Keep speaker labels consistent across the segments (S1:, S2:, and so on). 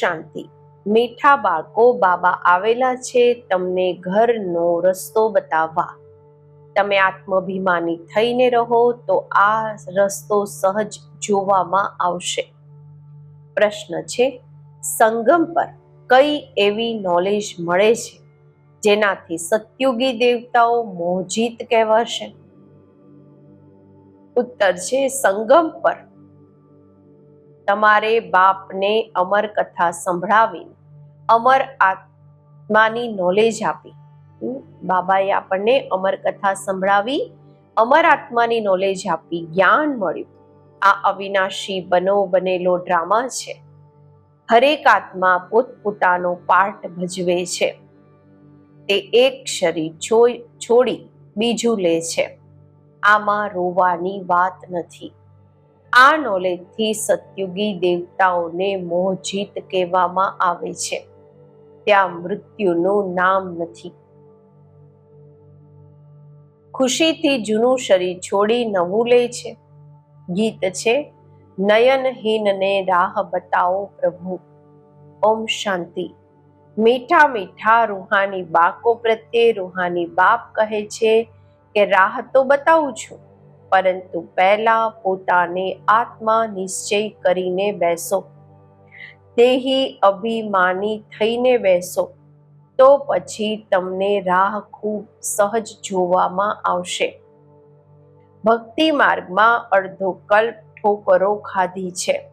S1: શાંતિ. મીઠા બાળકો બાબા આવેલા છે તમને ઘરનો રસ્તો બતાવવા. તમે આત્માભિમાની થઈને રહો તો આ રસ્તો સહજ જોવામાં આવશે. પ્રશ્ન છે, સંગમ પર કઈ એવી નોલેજ મળે છે? જેનાથી સત્યુગી દેવતાઓ મોહજીત કહેવાશે? ઉત્તર છે, સંગમ પર તમારે બાપને અમર કથા સંભળાવીને, અમર આત્માની નોલેજ આપી. બાબાએ આપણને અમર કથા સંભળાવી, અમર આત્માની નોલેજ આપી, જ્ઞાન મળ્યું. આ અવિનાશી બનો બનેલો ડ્રામા છે. હરેક આત્મા પોતપોતાનો પાર્ટ ભજવે છે. તે એક શરીર છોડી બીજું લે છે. આમાં રોવાની વાત નથી. આ નોલેજથી સત્યુગી દેવતાઓને મોહજીત કહેવામાં આવે છે. ત્યાં મૃત્યુનું નામ નથી. ખુશીથી જૂનું શરીર છોડી નવું લે છે. ગીત છે, નયનહીનને રાહ બતાવો પ્રભુ. ઓમ શાંતિ. મીઠા મીઠા રૂહાની બાકો પ્રત્યે રૂહાની બાપ કહે છે કે, રાહ તો બતાવું છું. પરંતુ પહેલા પોતાને આત્મા નિશ્ચય કરીને બેસો. દેહી અભિમાની થઈને બેસો, તો પછી તમને રાહ ખૂબ સહજ જોવામાં આવશે. ભક્તિ માર્ગમાં અડધો કલ્પ ઠોકરો ખાધી છે.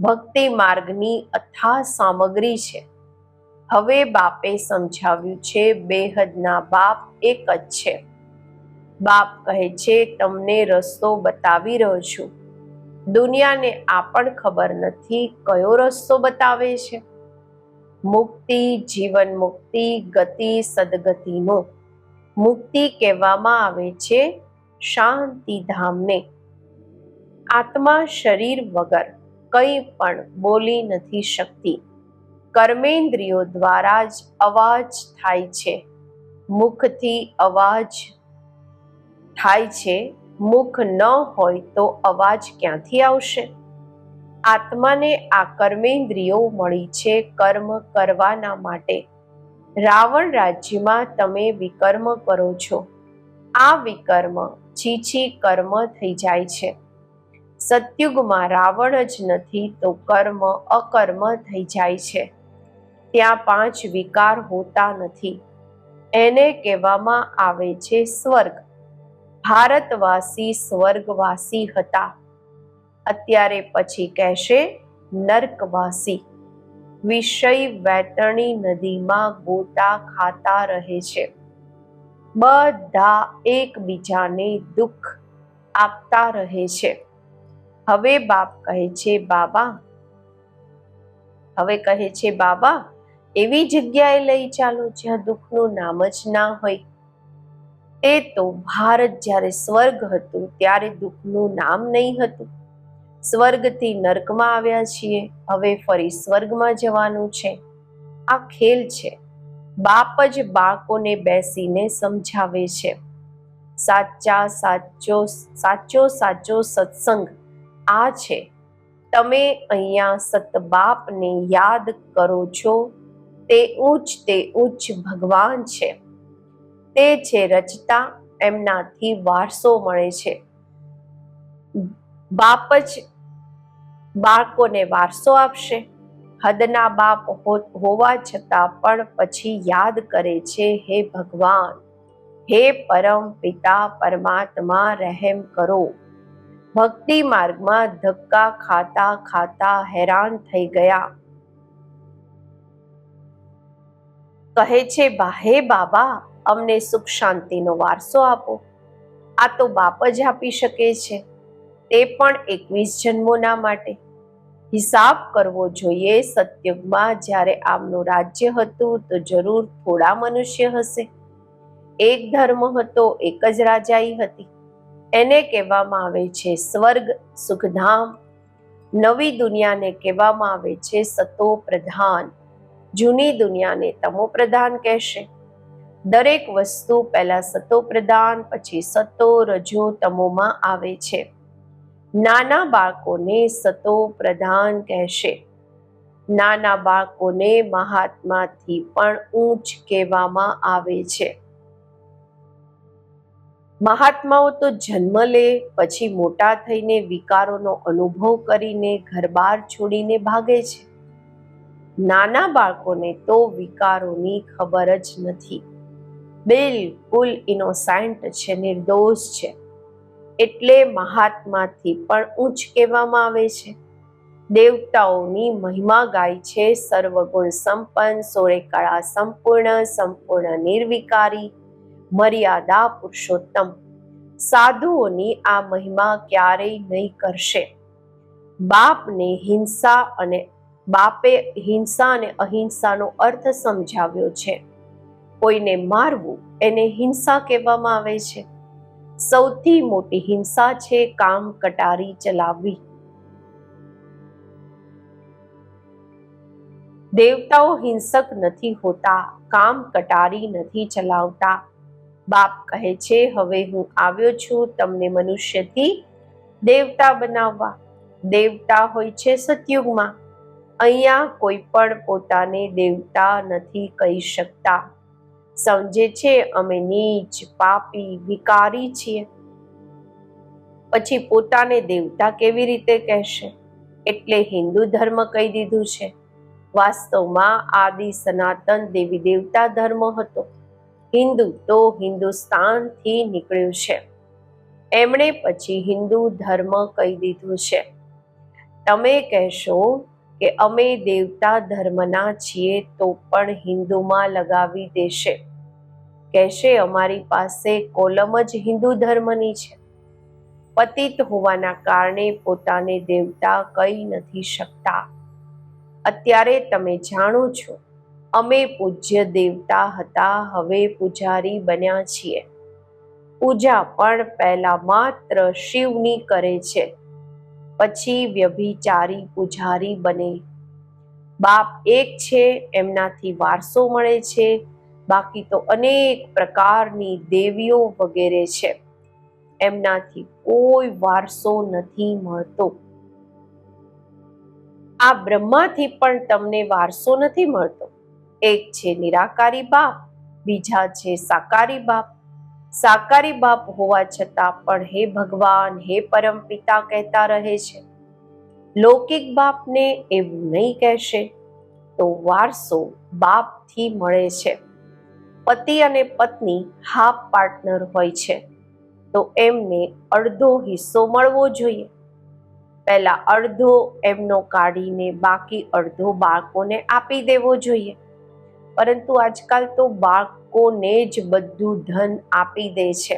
S1: ભક્તિ માર્ગની અથા સામગ્રી છે. હવે બાપે સમજાવ્યું છે, બેહદના બાપ એક જ છે. બાપ કહે છે, તમને રસ્તો બતાવી રહ્યો છું. દુનિયાને આ પણ ખબર નથી કયો રસ્તો બતાવે છે. મુક્તિ, જીવન મુક્તિ, ગતિ, સદગતિનો. મુક્તિ કહેવામાં આવે છે શાંતિ ધામને આત્મા શરીર વગર કંઈ પણ બોલી નથી શકતી. કર્મેન્દ્રિયો દ્વારા જ અવાજ થાય છે. મુખથી અવાજ થાય છે, મુખ ન હોય તો અવાજ ક્યાંથી આવશે? આત્માને આ કર્મેન્દ્રિયો મળી છે કર્મ કરવાના માટે. રાવણ રાજ્યમાં તમે વિકર્મ કરો છો. આ વિકર્મ છીછી કર્મ થઈ જાય છે. સતયુગમાં રાવણ જ નથી તો કર્મ અકર્મ થઈ જાય છે. ત્યાં પાંચ વિકાર હોતા નથી. એને કહેવામાં આવે છે સ્વર્ગ. ભારતવાસી સ્વર્ગવાસી હતા. અત્યારે પછી કહેશે નર્કવાસી. વિષય વૈતરણી નદીમાં ગોતા ખાતા રહે છે. બધા એકબીજાને દુઃખ આપતા રહે છે. હવે બાપ કહે છે, બાબા. હવે કહે છે, બાબા, એવી જગ્યાએ લઈ ચાલો જ્યાં દુઃખનું નામ જ ના હોય. તે તો ભારત જ્યારે સ્વર્ગ હતું, ત્યારે દુઃખનું નામ નહીં હતું. સ્વર્ગથી નર્કમાં આવ્યા છીએ, હવે ફરી સ્વર્ગમાં જવાનું છે. આ ખેલ છે. બાપ જ બાળકોને બેસીને સમજાવે છે. સાચા સાચો સાચો સાચો સત્સંગ આ છે. તમે અહીંયા સતબાપને યાદ કરો છો, તે ઉચ્ચ તે ઉચ્ચ ભગવાન છે. તે છે રચતા, એમનાથી વારસો મળે છે. બાપ જ બાળકોને વારસો આપશે. હદના બાપ હોવા છતાં પણ પછી યાદ કરે છે, હે ભગવાન, હે પરમ પિતા, પરમાત્મા, રહેમ કરો. ભક્તિ માર્ગમાં ધક્કા ખાતા ખાતા હેરાન થઈ ગયા. કહે છે હે બાબા અમને સુખ શાંતિનો વારસો આપો. આ તો બાપ જ આપી શકે છે. તે પણ એકવીસ જન્મોના માટે. હિસાબ કરવો જોઈએ સત્યુગમાં જ્યારે આમનું રાજ્ય હતું તો જરૂર થોડા મનુષ્ય હશે. એક ધર્મ હતો, એક જ રાજાઈ હતી. એને કહેવામાં આવે છે સ્વર્ગ, સુખધામ. નવી દુનિયાને કહેવામાં આવે છે સતો પ્રધાન જૂની દુનિયાને તમો પ્રધાન કહેશે. દરેક વસ્તુ પહેલા સતો પ્રધાન પછી સતો રજો તમોમાં આવે છે. નાના બાળકોને સતો પ્રધાન કહેશે. નાના બાળકોને મહાત્માથી પણ ઊંચ કહેવામાં આવે છે. મહાત્માઓ તો જન્મ લે, પછી મોટા થઈને વિકારોનો અનુભવ કરીને ઘરબાર છોડીને ભાગે છે. નાના બાળકોને તો વિકારોની ખબર જ નથી. બિલકુલ ઇનોસેન્ટ છે, નિર્દોષ છે. એટલે મહાત્માથી પણ ઉચ્ચ કહેવામાં આવે છે. દેવતાઓની મહિમા ગાય છે, સર્વગુણ સંપન્ન સોળે કળા સંપૂર્ણ સંપૂર્ણ નિર્વિકારી, મર્યાદા પુરુષોત્તમ. સાધુઓની આ મહિમા ક્યારેય નહીં કરશે. બાપને હિંસા અને બાપે હિંસા અને અહિંસાનો અર્થ સમજાવ્યો છે. કોઈને મારવું એને હિંસા કહેવામાં આવે છે. સૌથી મોટી હિંસા છે કામ કટારી ચલાવવી. દેવતાઓ હિંસક નથી હોતા, કામ કટારી નથી ચલાવતા. બાપ કહે છે, હવે હું આવ્યો છું તમને મનુષ્યથી દેવતા બનાવવા. દેવતા હોય છે સતયુગમાં. અહીંયા કોઈ પણ પોતાને દેવતા નથી કહી શકતા. સમજે છે, અમે નીચ, પાપી, વિકારી છીએ. પછી પોતાને દેવતા કેવી રીતે કહેશે? એટલે હિન્દુ ધર્મ કહી દીધું છે. વાસ્તવમાં આદિ, સનાતન, દેવી, દેવતા ધર્મ હતો. હિન્દુ તો હિન્દુસ્તાનથી નીકળ્યું છે. એમણે પછી હિન્દુ ધર્મ કહી દીધું છે. તમે કહેશો કે અમે દેવતા ધર્મના છીએ તો પણ હિન્દુમાં લગાવી દેશે. કહેશે, અમારી પાસે કોલમ જ હિન્દુ ધર્મની છે. પતિત હોવાના કારણે પોતાને દેવતા કહી નથી શકતા. અત્યારે તમે જાણો છો, અમે પૂજ્ય દેવતા હતા, હવે પૂજારી બન્યા છીએ. પૂજા પણ પહેલા માત્ર શિવની કરે છે. પછી વ્યભિચારી પૂજારી બને. બાપ એક છે, એમનાથી વારસો મળે છે. બાકી તો અનેક પ્રકારની દેવીઓ વગેરે છે. એમનાથી કોઈ વારસો નથી મળતો. આ બ્રહ્માથી પણ તમને વારસો નથી મળતો. એક છે નિરાકારી બાપ, બીજા છે સાકારી બાપ સાકારી બાપ હોવા છતાં પણ હે ભગવાન, હે પરમ પિતા કહેતા રહે છે. લૌકિક બાપને એવું નહીં કહેશે તો વારસો બાપથી મળે છે. પતિ અને પત્ની હાફ પાર્ટનર હોય છે તો એમને અડધો હિસ્સો મળવો જોઈએ. પહેલા અડધો એમનો કાઢીને બાકી અડધો બાળકોને આપી દેવો જોઈએ. પરંતુ આજકાલ તો બાળકોને જ બધું ધન આપી દે છે.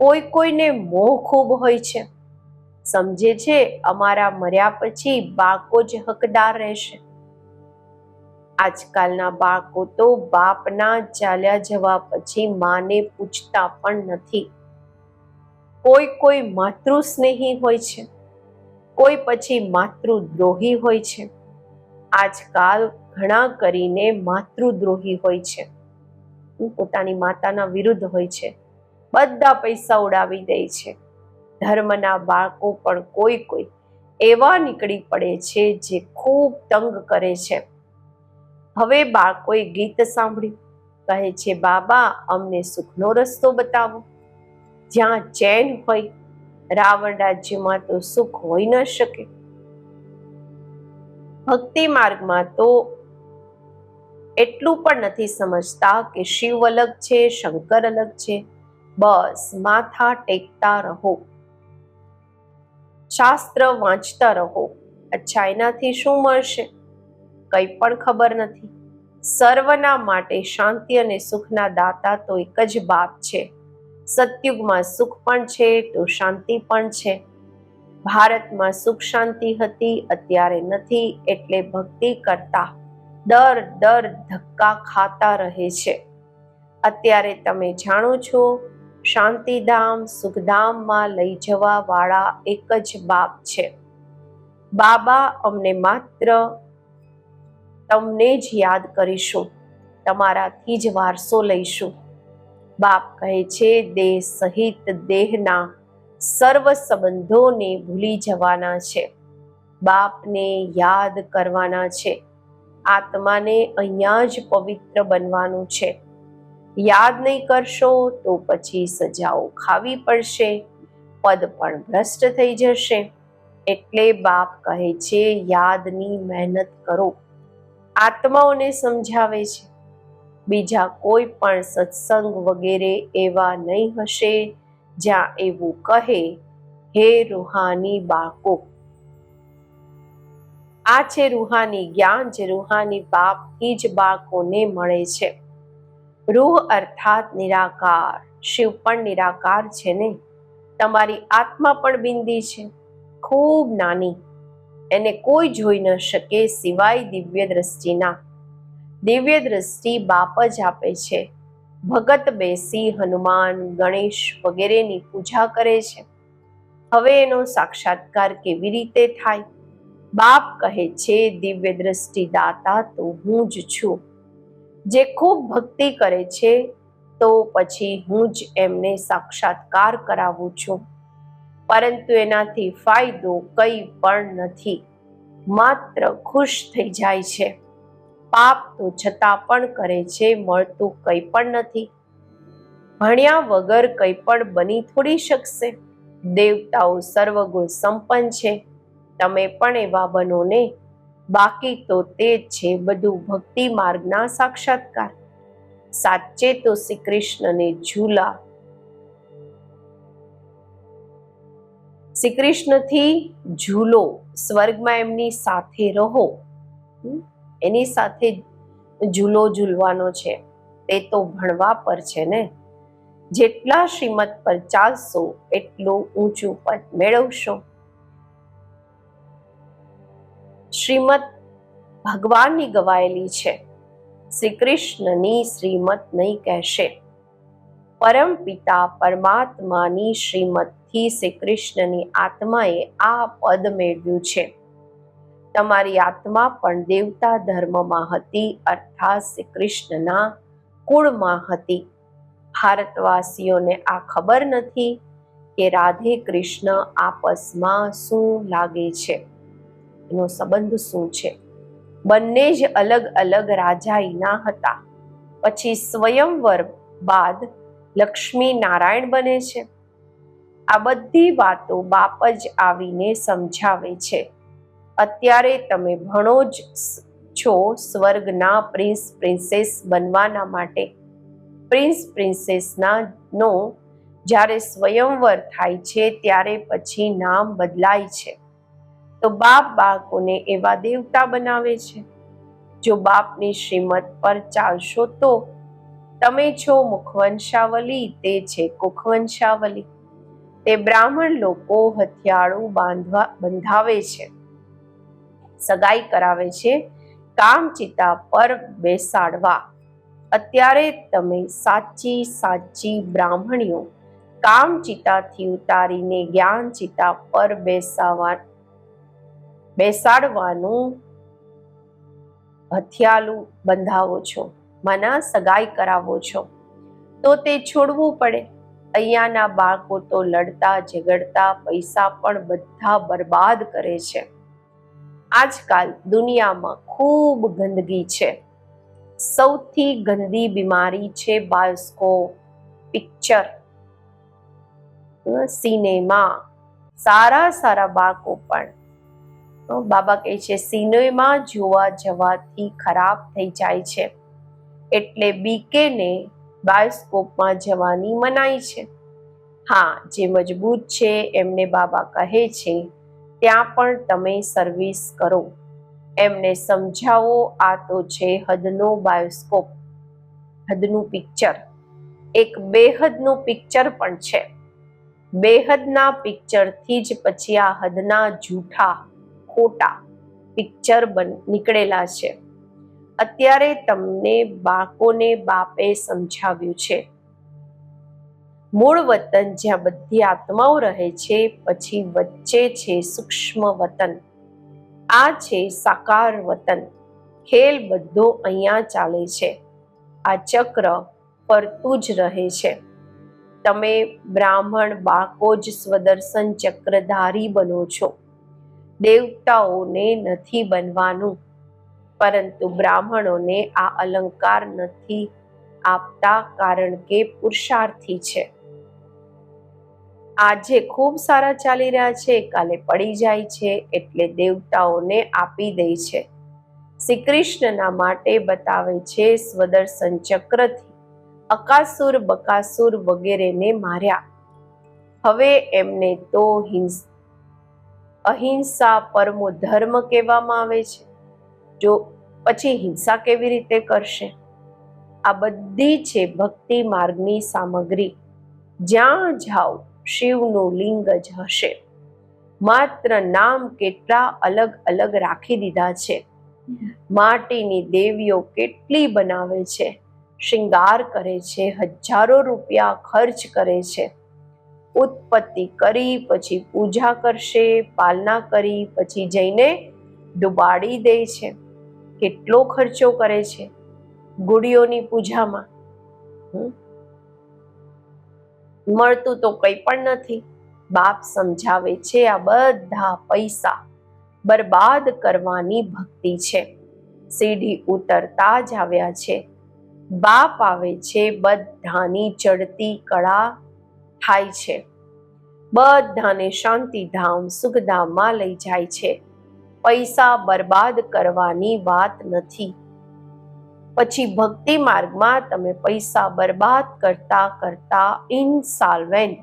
S1: કોઈ કોઈને મોહ ખૂબ હોય છે. સમજે છે, અમારા મર્યા પછી બાળકો જ હકદાર રહેશે. આજકાલના બાળકો તો બાપના ચાલ્યા જવા પછી માને પૂછતા પણ નથી. કોઈ કોઈ માતૃ સ્નેહી હોય છે. કોઈ પછી માતૃદ્રોહી હોય છે. આજકાલ ઘણા કરીને માતૃદ્રોહી હોય છે. પોતાની માતાના વિરુદ્ધ હોય છે. બધા પૈસા ઉડાવી દે છે. ધર્મના બાળકો પણ કોઈ કોઈ એવા નીકળી પડે છે જે ખૂબ તંગ કરે છે. હવે બાળકોએ ગીત સાંભળ્યું. કહે છે, બાબા, અમને સુખનો રસ્તો બતાવો. જ્યાં ચેન હોય, રાવણ રાજ્યમાં તો સુખ હોઈ ન શકે. ભક્તિ માર્ગમાં તો એટલું પણ નથી સમજતા કે શિવ અલગ છે, શંકર અલગ છે. બસ માથા ટેકતા રહો. શાસ્ત્ર વાંચતા રહો. અચ્છા એનાથી શું મળશે? કંઈ પણ ખબર નથી. સર્વના માટે શાંતિ અને સુખના દાતા તો એક જ બાપ છે. સતયુગમાં સુખ પણ છે તો શાંતિ પણ છે. ભારતમાં સુખ શાંતિ હતી, અત્યારે નથી એટલે ભક્તિ કરતા. દર દર ધક્કા ખાતા રહે છે. અત્યારે તમે જાણો છો, શાંતિધામ સુખધામમાં લઈ જવા વાળા એક જ બાપ છે. બાબા, અમને માત્ર તમને જ યાદ કરીશું. તમારાથી જ વારસો લઈશું. બાપ કહે છે, દેહ સહિત દેહના સર્વ સંબંધોને ભૂલી જવાના છે. બાપને યાદ કરવાના છે. આત્માને અહીંયા જ પવિત્ર બનવાનું છે. યાદ નહીં કરશો તો પછી સજાઓ ખાવી પડશે, પદ પણ ભ્રષ્ટ થઈ જશે. એટલે બાપ કહે છે, યાદની મહેનત કરો. આત્માઓને સમજાવે છે. બીજા કોઈ પણ સત્સંગ વગેરે એવા નહીં હશે જ્યાં એવું કહે, હે રૂહાની બાળકો આ છે રૂહાની જ્ઞાન, જે રૂહાની બાપ એ જ બાળકોને મળે છે. રૂહ અર્થાત નિરાકાર. શિવ પણ નિરાકાર છે ને? તમારી આત્મા પણ બિંદી છે. ખૂબ નાની. એને કોઈ જોઈ ન શકે સિવાય દિવ્ય દ્રષ્ટિના. દિવ્ય દ્રષ્ટિ બાપ જ આપે છે. ભગત બેસી હનુમાન, ગણેશ વગેરેની પૂજા કરે છે. હવે એનો સાક્ષાત્કાર કેવી રીતે થાય? બાપ કહે છે, દિવ્ય દ્રષ્ટિ દાતા તો હું જ છું. જે ખૂબ ભક્તિ કરે છે, તો પછી હું જ એમને સાક્ષાત્કાર કરાવું છું. પરંતુ એનાથી ફાયદો કંઈ પણ નથી. માત્ર ખુશ થઈ જાય છે. પાપ તો છતાં પણ કરે છે, મળતું કંઈ પણ નથી. ભણ્યા વગર કંઈ પણ બની થોડી શકશે. દેવતાઓ સર્વગુણ સંપન્ન છે. તમે પણ એવા બનો ને. બાકી તો તે જ છે બધું ભક્તિ માર્ગના સાક્ષાત્કાર. સાચે તો શ્રી કૃષ્ણને ઝૂલા. શ્રી કૃષ્ણથી ઝૂલો, સ્વર્ગમાં એમની સાથે રહો? એની સાથે ઝૂલો ઝૂલવાનો છે. તે તો ભણવા પર છે ને. જેટલા શ્રીમત પર ચાલશો, એટલું ઊંચું પદ મેળવશો. શ્રીમત ભગવાનની ગવાયેલી છે. શ્રી કૃષ્ણની શ્રીમત નહીં કહેશે. પરમ પિતા પરમાત્માની શ્રીમતથી શ્રી કૃષ્ણની આત્માએ આ પદ મેળવ્યું છે. તમારી આત્મા પણ દેવતા ધર્મમાં હતી, અર્થાત શ્રી કૃષ્ણના કુળમાં હતી. ભારતવાસીઓને આ ખબર નથી કે રાધે કૃષ્ણ આપસમાં શું લાગે છે. એનો સંબંધ શું છે? બંને જ અલગ અલગ રાજાઈના હતા. પછી સ્વયંવર બાદ લક્ષ્મી નારાયણ બને છે. આ બધી વાતો બાપ જ આવીને સમજાવે છે. અત્યારે તમે ભણો જ છો સ્વર્ગના પ્રિન્સ, પ્રિન્સેસ બનવાના માટે. પ્રિન્સ પ્રિન્સેસના નો જ્યારે સ્વયંવર થાય છે ત્યારે પછી નામ બદલાય છે. તો બાપ બાળકોને એવા દેવતા બનાવે છે. જો બાપની શ્રીમત પર ચાલશો તો તમે છો મુખવંશાવલી, તે છે કુખવંશાવલી. તે બ્રાહ્મણ લોકો હથિયાળું બાંધવા બંધાવે છે. સગાઈ કરાવે છે. કામચિતા પર બેસાડવા. અત્યારે તમે સાચી સાચી બ્રાહ્મણીઓ. કામચિતાથી ઉતારીને જ્ઞાનચિતા પર બેસાવા બેસાડવાનું હથિયાલું બંધાવો છો, મના સગાઈ કરાવો છો. તો તે છોડવું પડે. અહીંયાના બાળકો તો લડતા, ઝઘડતા, પૈસા પણ બધા બરબાદ કરે છે. આજકાલ દુનિયામાં ખૂબ ગંદકી છે. સૌથી ગંદી બીમારી છે બાયસ્કો પિક્ચર, સિનેમા, સારા સારા બાળકો પણ બાબા કહે છે સિનેમા જોવા જવાથી ખરાબ થઈ જાય છે. એટલે બીકેને બાયોસ્કોપમાં જવાની મનાઈ છે. હા, જે મજબૂત છે એમને બાબા કહે છે, ત્યાં પણ તમે સર્વિસ કરો. એમને સમજાવો, આ તો છે હદનો બાયોસ્કોપ, હદનું પિક્ચર. એક બેહદનું પિક્ચર પણ છે. બેહદના પિક્ચરથી જ પછી આ હદના જૂઠા ખોટા પિક્ચર નીકળેલા છે. અત્યારે તમને બાકોને બાપે સમજાવ્યું છે. મૂળ વતન જ્યાં બધી આત્માઓ રહે છે, પછી વચ્ચે છે સૂક્ષ્મ વતન. આ છે સાકાર વતન. ખેલ બધો અહીંયા ચાલે છે. આ ચક્ર ફરતું જ રહે છે. તમે બ્રાહ્મણ બાળકો જ સ્વદર્શન ચક્રધારી બનો છો. દેવતાઓને નથી બનવાનું, પરંતુ બ્રાહ્મણોને આ અલંકાર નથી આપતા કારણ કે પુરુષાર્થી છે. આજે ખૂબ સારા ચાલી રહ્યા છે, કાલે પડી જાય છે, એટલે દેવતાઓને આપી દે છે. શ્રી કૃષ્ણના માટે બતાવે છે, સ્વદર્શન ચક્રથી અકાસુર, બકાસુર વગેરેને માર્યા. હવે એમને તો હિંસ અહિંસા પરમો ધર્મ કહેવામાં આવે છે. જો પછી હિંસા કેવી રીતે કરશે? આ બધી છે ભક્તિ માર્ગની સામગ્રી. જ્યાં જાઓ શિવનું લિંગ જ હશે. માત્ર નામ કેટલા અલગ અલગ રાખી દીધા છે. માટીની દેવીઓ કેટલી બનાવે છે. શિંગાર કરે છે, હજારો રૂપિયા ખર્ચ કરે છે. ઉત્પત્તિ કરી, પછી પૂજા કરશે, પાલના કરી, પછી જઈને ડુબાડી દે છે. કેટલો ખર્ચો કરે છે ગુડીઓની પૂજામાં? મળતું તો કંઈ પણ નથી. બાપ સમજાવે છે આ બધા પૈસા બરબાદ કરવાની ભક્તિ છે. સીડી ઉતરતા જ આવ્યા છે. બાપ આવે છે બધાની ચડતી કળા થાય છે. બધાને શાંતિધામ, સુખધામમાં લઈ જાય છે. પૈસા બરબાદ કરવાની વાત નથી. પછી ભક્તિ માર્ગમાં તમે પૈસા બરબાદ કરતા કરતા ઇનસાલ્વેન્ટ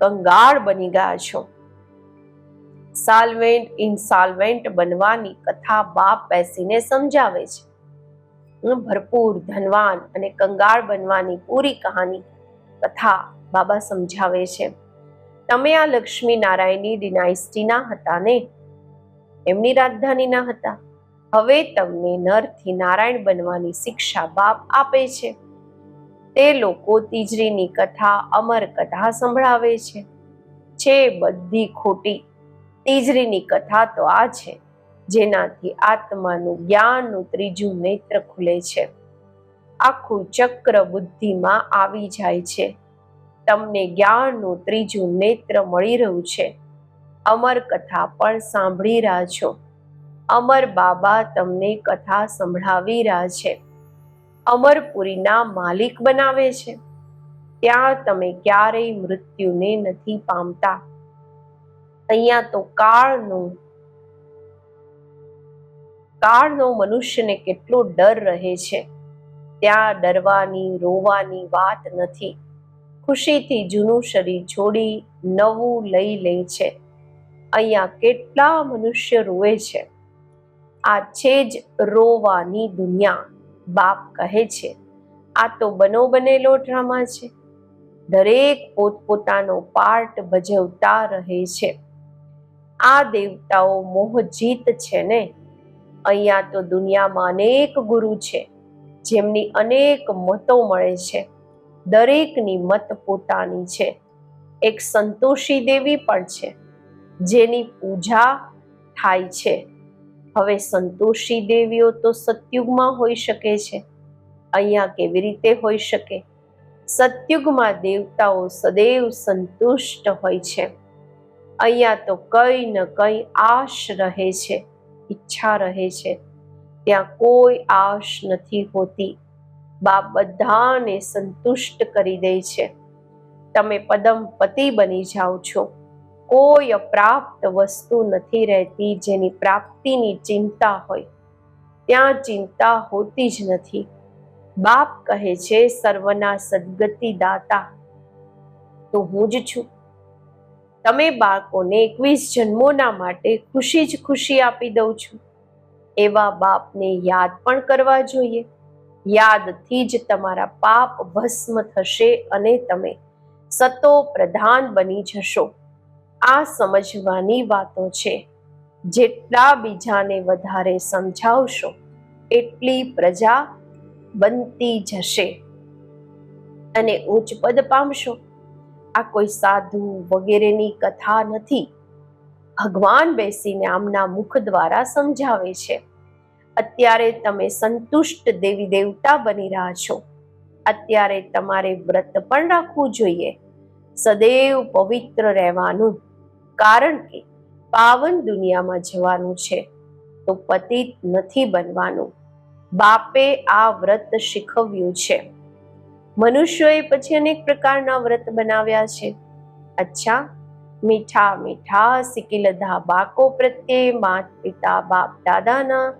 S1: કંગાળ બની ગયા છો. સાલ્વેન્ટ ઇનસાલ્વેન્ટ બનવાની કથા બાપ બેસીને સમજાવે છે. હું ભરપૂર ધનવાન અને કંગાળ બનવાની પૂરી કહાની કથા બાબા સમજાવે છે. તમે આ લક્ષ્મી નારાયણની ડિનાઇસ્ટીના હતા ને? એમની રાજધાનીના હતા. હવે તમને નરથી નારાયણ બનવાની શિક્ષા બાપ આપે છે. તે લોકો તીજરીની કથા, અમર કથા સંભળાવે છે. છે બધી ખોટી. તીજરીની કથા તો આ છે, જેનાથી આત્માનું જ્ઞાનનું ત્રીજું નેત્ર ખુલે છે. આખું ચક્ર બુદ્ધિમાં આવી જાય છે. તમને જ્ઞાનનું ત્રીજું નેત્ર મળી રહ્યું છે. અમર કથા પણ સાંભળી રહ્યા છો. અમર બાબા તમને કથા સંભળાવી રહ્યા છે. અમરપુરીના માલિક બનાવે છે. ત્યાં તમે ક્યારેય મૃત્યુને નથી પામતા. અહીંયા તો કાળનું, કાળનો મનુષ્યને કેટલો ડર રહે છે. ત્યાં ડરવાની, રોવાની વાત નથી. ખુશીથી જૂનું શરીર છોડી નવું લઈ લે છે. અહીંયા કેટલા મનુષ્ય રોવે છે. આ છે જ રોવાની દુનિયા, બાપ કહે છે. આ તો બનો બનેલો ડ્રામા છે. દરેક પોતપોતાનો પાર્ટ ભજવતા રહે છે. આ દેવતાઓ મોહજીત છે ને? અહીંયા તો દુનિયામાં અનેક ગુરુ છે, જેમની અનેક મતો મળે છે. દરેકની મત પોતાની છે. એક સંતોષી દેવી પણ છે, જેની પૂજા થાય છે. હવે સંતોષી દેવીઓ તો સતયુગમાં હોઈ શકે છે. અહીંયા કેવી રીતે હોઈ શકે? સતયુગમાં દેવતાઓ સદૈવ સંતુષ્ટ હોય છે. અહીંયા તો કઈ ન કઈ આશ રહે છે, ઈચ્છા રહે છે. ત્યાં કોઈ આશ નથી હોતી. બાપ બધાને સંતુષ્ટ કરી દે છે. તમે પદમ પતિ બની જાઓ છો. કોઈ અપ્રાપ્ત વસ્તુ નથી રહેતી જેની પ્રાપ્તિની ચિંતા હોય. ત્યાં ચિંતા હોતી જ નથી. બાપ કહે છે, સર્વના સદગતિ દાતા. તો હું જ છું. તમે બાળકોને એકવીસ જન્મોના માટે ખુશી જ ખુશી આપી દઉં છું. એવા બાપને યાદ પણ કરવા જોઈએ. યાદથી જ તમારા પાપ ભસ્મ થશે અને તમે સતો પ્રધાન બની જશો. આ સમજવાની વાતો છે. જેટલા બીજાને વધારે સમજાવશો, એટલી પ્રજા બનતી જશે. અને ઉચ્ચ પદ પામશો. આ કોઈ સાધુ વગેરેની કથા નથી. ભગવાન બેસીને આમના મુખ દ્વારા સમજાવે છે. અત્યારે તમે સંતુષ્ટ દેવી દેવતા બની રહ્યા છો. અત્યારે તમારે વ્રત પણ રાખવું જોઈએ. સદૈવ પવિત્ર રહેવાનું. કારણ કે પાવન દુનિયામાં જવાનું છે. તો પતિત નથી બનવાનું. બાપે આ વ્રત શીખવ્યું છે. મનુષ્યોએ પછી અનેક પ્રકારના વ્રત બનાવ્યા છે. અચ્છા, મીઠા મીઠા સિકિલધા બાકો પ્રત્યે માત પિતા બાપ દાદાના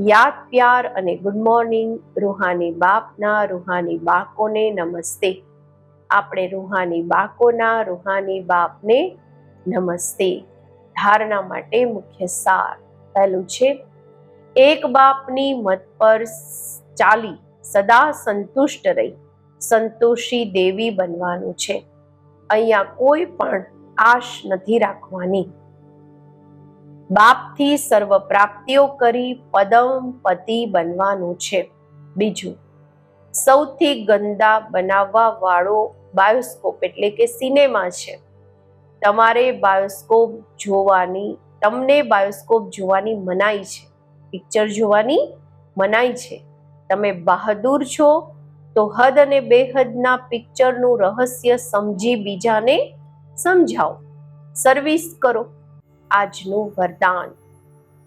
S1: યાદ પ્યાર અને ગુડ મોર્નિંગ રૂહાની બાપના, રૂહાની બાકોને નમસ્તે. આપણે રૂહાની બાકોના, રૂહાની બાપને નમસ્તે. ધારણા માટે મુખ્ય સાર પહેલું છે, એક બાપની મત પર ચાલી સદા સંતુષ્ટ રહી, સંતોષી દેવી બનવાનું છે. અહીંયા કોઈ પણ આશ નથી રાખવાની. બાપથી સર્વ પ્રાપ્તિઓ કરી પદમ પતિ બનવાનું છે. બીજું, સૌથી ગંદા બનાવવા વાળો બાયોસ્કોપ એટલે કે સિનેમા છે. તમારે બાયોસ્કોપ જોવાની, તમને બાયોસ્કોપ જોવાની મનાઈ છે. પિક્ચર જોવાની મનાઈ છે. તમે બહાદુર છો તો હદ અને બેહદના પિક્ચરનું રહસ્ય સમજી બીજાને સમજાવો. સર્વિસ કરો. આજનું વરદાન.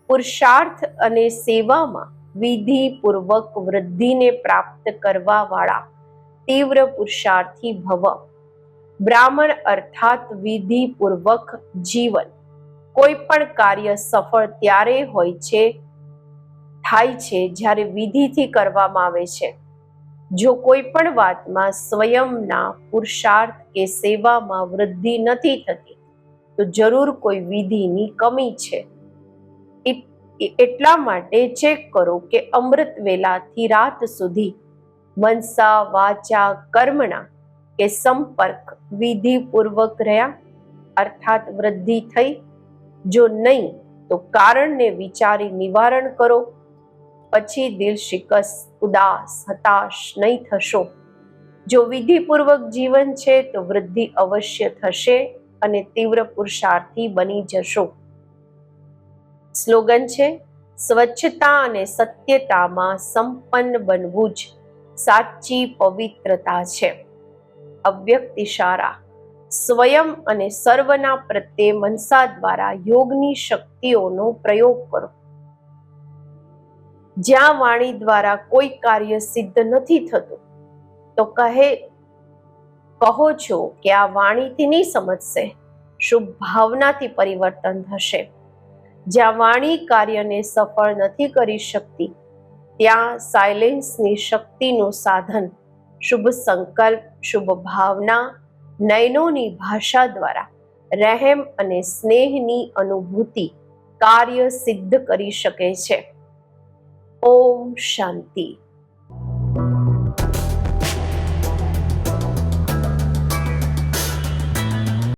S1: પુરુષાર્થ અને સેવામાં વિધિપૂર્વક વૃદ્ધિને પ્રાપ્ત કરવા વાળા તીવ્ર પુરુષાર્થી ભવ. બ્રાહ્મણ અર્થાત વિધિપૂર્વક જીવન. કોઈ પણ કાર્ય સફળ ત્યારે હોય છે, થાય છે, જ્યારે વિધિથી કરવામાં આવે છે. જો કોઈ પણ વાતમાં સ્વયંના પુરુષાર્થ કે સેવામાં વૃદ્ધિ નથી થતી તો જરૂર કોઈ વિધિની કમી છે. એટલા માટે ચેક કરો કે અમૃત વેલાથી રાત સુધી મનસા, વાચા, કર્મણા કે સંપર્ક વિધિપૂર્વક રહ્યા? અર્થાત વૃદ્ધિ થઈ? જો નહીં, તો કારણને વિચારી નિવારણ કરો. પછી દિલ શિકસ, ઉદાસ, હતાશ નહીં થશો. જો વિધિપૂર્વક જીવન છે, તો વૃદ્ધિ અવશ્ય થશે. અને તીવ્ર પુરુષાર્થી બની જશો. સ્લોગન છે, સ્વચ્છતા અને સત્યતામાં સંપન્ન બનવું જ સાચી પવિત્રતા છે. અવ્યક્ત ઇશારા સ્વયં અને સર્વના પ્રત્યે મનસા દ્વારા યોગની શક્તિઓનો પ્રયોગ કરો. જ્યાં વાણી દ્વારા કોઈ કાર્ય સિદ્ધ નથી થતું, તો કહે કહો છો કે આ વાણીથી નહીં સમજશે? શુભ ભાવનાથી પરિવર્તન થશે. જ્યાં વાણી કાર્યને સફળ નથી કરી શકતી, ત્યાં સાયલેન્સની શક્તિનું સાધન, શુભ સંકલ્પ, શુભ ભાવના, નયનોની ભાષા દ્વારા રહેમ અને સ્નેહની અનુભૂતિ કાર્ય સિદ્ધ કરી શકે છે. ઓમ શાંતિ.